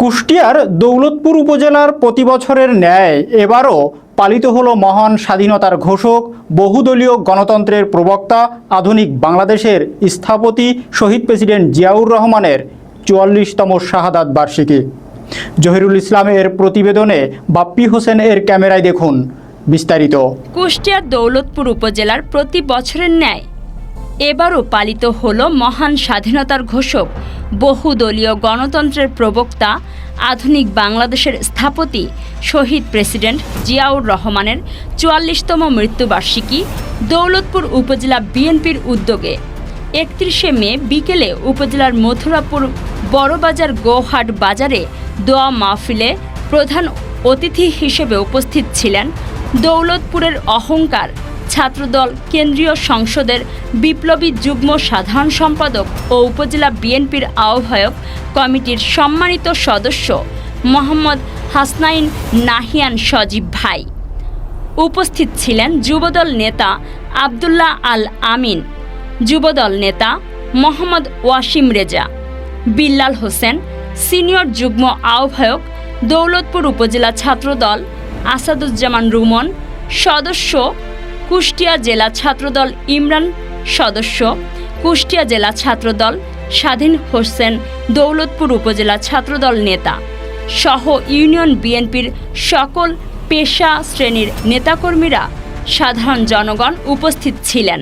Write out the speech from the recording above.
কুষ্টিয়ার দৌলতপুর উপজেলার প্রতি বছরের ন্যায় এবারও পালিত হলো মহান স্বাধীনতার ঘোষক, বহুদলীয় গণতন্ত্রের প্রবক্তা, আধুনিক বাংলাদেশের স্থপতি শহীদ প্রেসিডেন্ট জিয়াউর রহমানের চুয়াল্লিশতম শাহাদাত বার্ষিকী। জহিরুল ইসলামের প্রতিবেদনে বাপ্পি হোসেন এর ক্যামেরায় দেখুন বিস্তারিত। কুষ্টিয়ার দৌলতপুর উপজেলার প্রতি বছরের ন্যায় এবারও পালিত হল মহান স্বাধীনতার ঘোষক, বহুদলীয় গণতন্ত্রের প্রবক্তা, আধুনিক বাংলাদেশের স্থপতি, শহীদ প্রেসিডেন্ট জিয়াউর রহমানের চুয়াল্লিশতম মৃত্যুবার্ষিকী দৌলতপুর উপজেলা বিএনপির উদ্যোগে। একত্রিশে মে বিকেলে উপজেলার মথুরাপুর বড়বাজার গোহাট বাজারে দোয়া মাহফিলে প্রধান অতিথি হিসেবে উপস্থিত ছিলেন দৌলতপুরের অহংকার ছাত্রদল, কেন্দ্রীয় সংসদের বিপ্লবী যুগ্ম সাধারণ সম্পাদক ও উপজেলা বিএনপির আহ্বায়ক কমিটির সম্মানিত সদস্য মোহাম্মদ হাসনাইন নাহিয়ান সজীব ভাই। উপস্থিত ছিলেন যুবদল নেতা আবদুল্লাহ আল আমিন, যুবদল নেতা মোহাম্মদ ওয়াসিম রেজা, বিল্লাল হোসেন, সিনিয়র যুগ্ম আহ্বায়ক দৌলতপুর উপজেলা ছাত্রদল আসাদুজ্জামান রুমন, সদস্য কুষ্টিয়া জেলা ছাত্রদল ইমরান, সদস্য। কুষ্টিয়া জেলা ছাত্রদল স্বাধীন হোসেন, দৌলতপুর উপজেলা ছাত্রদল নেতা। সহ ইউনিয়ন বিএনপির সকল পেশা শ্রেণির নেতাকর্মীরা সাধারণ জনগণ উপস্থিত ছিলেন।